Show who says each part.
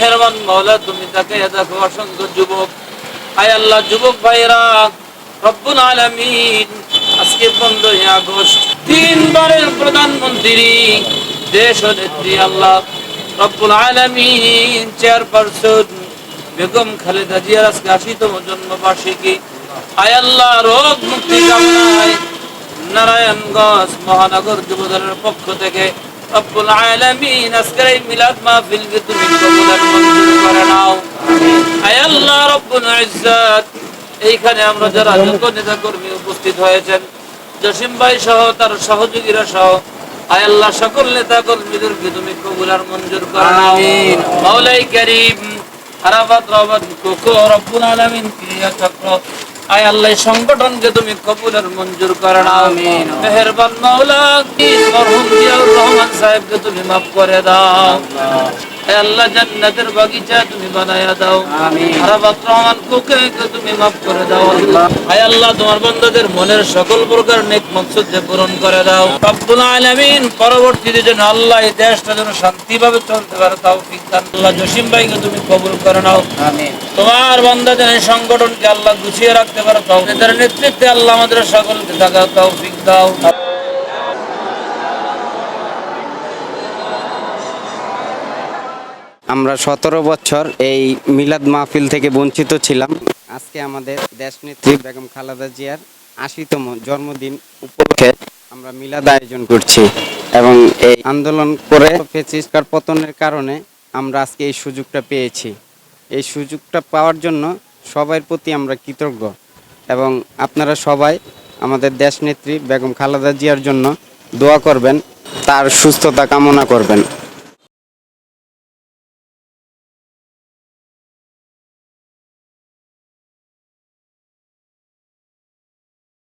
Speaker 1: মেহেরবান মৌলা তুমি তাকে দেখো অসংখ্য যুবক। আয় আল্লাহ, যুবক ভাইরা রব্বুল আলামিন, আজকে পনেরোই আগস্ট, তিনবারের প্রধানমন্ত্রী, দেশ নেত্রী আল্লাহ রব্বুল আলামিন, চেয়ারপারসন বেগম খালেদা জিয়ার আজকে আশিতম জন্মবার্ষিকী। আয় আল্লাহ, রোগ মুক্তি কামনায় নারায়ণগঞ্জ মহানগর যুবদলের পক্ষ থেকে রব্বুল আলামিন আজকের এই মিলাদ মাহফিলকে তুমি কবুল আর মঞ্জুর করে নাও। আয় আল্লাহ রব্বুল ইজ্জত। এইখানে আমরা যারা যোগ্য নেতা কর্মী উপস্থিত হয়েছেন জসিম ভাই সহ তার সহযোগীরা সহ আয় আল্লাহ সকল নেতা কর্মীদেরকে তুমি কবুল আর মঞ্জুর করে নাও। মাওলাই করিম আরাফাত রহমান কোকো রব্বুল আলামিন ক্রিয়া চক্র আয় আল্লাহ এই সংগঠনকে তুমি কবুল আর মঞ্জুর করে নাও মেহেরবান মাওলা কি মরহুম জিয়াউর রহমান সাহেবকে তুমি মাফ করে দাও। আয় আল্লাহ জান্নাতের বাগিচা তুমি বানায়া দাও। আরাফাত রহমান কোকে তুমি মাফ করে দাও। আল্লাহ। আয় আল্লাহ তোমার বন্ধুদের মনের সকল প্রকার নেক মকসদ পূরণ করে দাও। রব্বুল আলামিন পরবর্তীতে যেন আল্লাহ এই দেশটা যেন শান্তিভাবে চলতে পারে তৌফিক দান। আল্লাহ জসিম ভাইকে তুমি কবুল করে নাও। তোমার বান্দাদের এই সংগঠনকে আল্লাহ গুছিয়ে রাখতে পারো তাও এদের নেতৃত্বে আল্লাহ আমাদের সকলকে থাকা তৌফিক দাও।
Speaker 2: আমরা সতেরো বছর এই মিলাদ মাহফিল থেকে বঞ্চিত ছিলাম। আজকে আমাদের দেশনেত্রী বেগম খালেদা জিয়ার আশিতম জন্মদিন উপলক্ষে আমরা মিলাদ আয়োজন করছি এবং এই আন্দোলন করে পতনের কারণে আমরা আজকে এই সুযোগটা পেয়েছি। এই সুযোগটা পাওয়ার জন্য সবার প্রতি আমরা কৃতজ্ঞ এবং আপনারা সবাই আমাদের দেশনেত্রী বেগম খালেদা জিয়ার জন্য দোয়া করবেন, তার সুস্থতা কামনা করবেন।